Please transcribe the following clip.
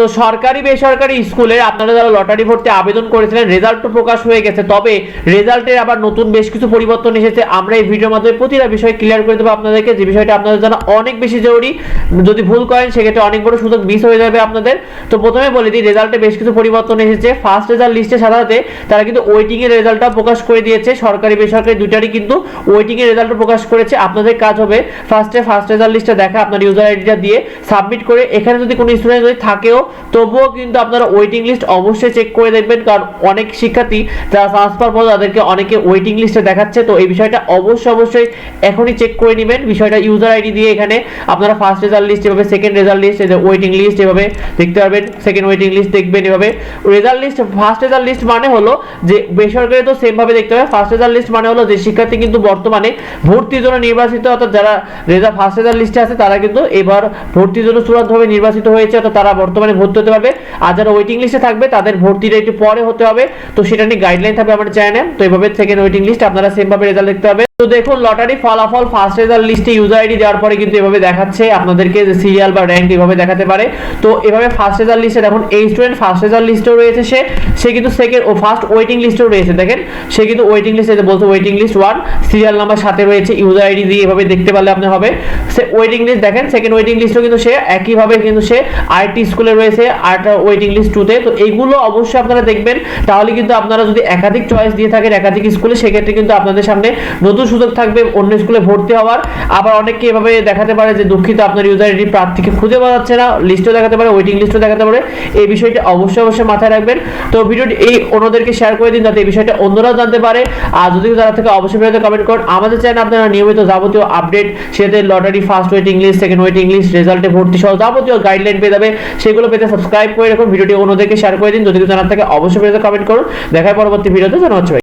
তো সরকারি, বেসরকারি স্কুলে আপনারা যারা লটারি ভর্তি আবেদন করেছিলেন রেজাল্ট তো প্রকাশ হয়ে গেছে। তবে রেজাল্টের আবার নতুন বেশ কিছু পরিবর্তন এসেছে। আমরা এই ভিডিওর মাধ্যমে প্রতিটা বিষয় ক্লিয়ার করে দেবো আপনাদেরকে। যে বিষয়টা আপনাদের জানা অনেক বেশি জরুরি। যদি ভুল করেন, সেক্ষেত্রে অনেক বড় সুযোগ মিস হয়ে যাবে আপনাদের। তো প্রথমে বলে দিই রেজাল্টে বেশ কিছু পরিবর্তন এসেছে। ফার্স্ট রেজাল্ট লিস্টে সাধারণত তারা কিন্তু ওয়েটিং এর রেজাল্টটা প্রকাশ করে দিয়েছে। সরকারি, বেসরকারি দুটারই কিন্তু ওয়েটিং এর প্রকাশ করেছে। আপনাদের কাজ হবে ফার্স্টে ফার্স্ট রেজাল্ট লিস্টে দেখা, আপনার ইউজার আইডিটা দিয়ে সাবমিট করে। এখানে যদি কোনো স্টুডেন্ট যদি থাকেও তবুও কিন্তু আপনারা ওয়েটিং লিস্ট অবশ্যই চেক করে দেখবেন, কারণ অনেক শিক্ষার্থী যারা ট্রান্সফার পর তাদেরকে অনেকে ওয়েটিং লিস্টে দেখাচ্ছে। তো এই বিষয়টা অবশ্যই অবশ্যই এখনই চেক করে নেবেন। বিষয়টা ইউজার আইডি দিয়ে এখানে আপনারা ফার্স্ট রেজাল্ট লিস্ট এভাবে second result list waiting list এভাবে দেখতে পারবেন। সেকেন্ড ওয়েটিং লিস্ট দেখবেন এভাবে। Result list first result list মানে হলো যে বেসরকারি তো সেম ভাবে দেখতে হবে ফার্স্ট রেজাল্ট লিস্ট মানে হলো যে শিক্ষার্থী কিন্তু বর্তমানে ভর্তির জন্য নির্বাচিত, অর্থাৎ যারা রেজাল্ট ফার্স্ট রেজাল্ট লিস্টে আছে, তারা কিন্তু এবার ভর্তির জন্য চূড়ান্তভাবে নির্বাচিত হয়েছে, অর্থাৎ তারা বর্তমানে ভর্তি হতে পারবে। আর যারা ওয়েটিং লিস্টে থাকবে, তাদের ভর্তিটা একটু পরে হতে হবে। তো সেটা নিয়ে গাইডলাইন থাকবে আমার চ্যানেলে তো এভাবে সেকেন্ড ওয়েটিং লিস্ট আপনারা সেম ভাবে রেজাল্ট দেখতে হবে তো দেখুন লটারি ফলাফল ফার্স্ট রেজাল্ট লিস্টে ইউজার আইডি দেওয়ার পরে কিন্তু এভাবে দেখাচ্ছে। আপনাদেরকে যে সিরিয়াল বা র্যাঙ্ক এভাবে দেখাতে পারে। তো এভাবে ফার্স্ট রেজাল্ট লিস্টে দেখুন, এই স্টুডেন্ট ফার্স্ট রেজাল্ট লিস্টেও রয়েছে সে। সে কিন্তু সেকেন্ড ও ফার্স্ট ওয়েটিং লিস্টেও রয়েছে, দেখেন। সে কিন্তু ওয়েটিং লিস্টে বলছে waiting list one serial number সাথে রয়েছে ইউজার আইডি দিয়ে এভাবে দেখতে পারলে আপনি হবে। সে ওয়েটিং লিস্ট দেখেন সেকেন্ড ওয়েটিং লিস্টও কিন্তু সে, একইভাবে কিন্তু সে আইটি স্কুলে রয়েছে আর ওয়েটিং লিস্ট টুতে তো। এইগুলো অবশ্যই আপনারা দেখবেন। তাহলে কিন্তু আপনারা যদি একাধিক চয়েস দিয়ে থাকেন একাধিক স্কুলে সেক্ষেত্রে কিন্তু আপনাদের সামনে নতুন সুযোগ থাকবে অন্য স্কুলে ভর্তি হওয়ার। আবার অনেকে এভাবে দেখাতে পারে যে দুঃখিত, আপনার ইউজার আইডি প্রার্থীকে খুঁজে পাওয়া যাচ্ছে না লিস্টও দেখাতে পারে ওয়েটিং লিস্টও দেখাতে পারে। এই বিষয়টি অবশ্যই অবশ্যই মাথায় রাখবেন। তো ভিডিওটি এই অন্যদেরকে শেয়ার করে দিন যাতে এই বিষয়টা অন্যরাও জানতে পারে। আর যদি তারা থেকে, অবশ্যই ভিডিওতে কমেন্ট করুন। আমাদের চ্যানেল আপনারা নিয়মিত যাবতীয় আপডেট সেতে lottery first waiting list second waiting list রেজাল্টে ভর্তি সহ যাবতীয় গাইডলাইন পেয়ে যাবে। সেগুলো পেতে সাবস্ক্রাইব করে রাখুন। ভিডিওটি অন্যদেরকে শেয়ার করে দিন। যদি কিছু থাকে, অবশ্যই ভিডিওতে কমেন্ট করুন। দেখার পরবর্তী ভিডিওতে জানা হচ্ছে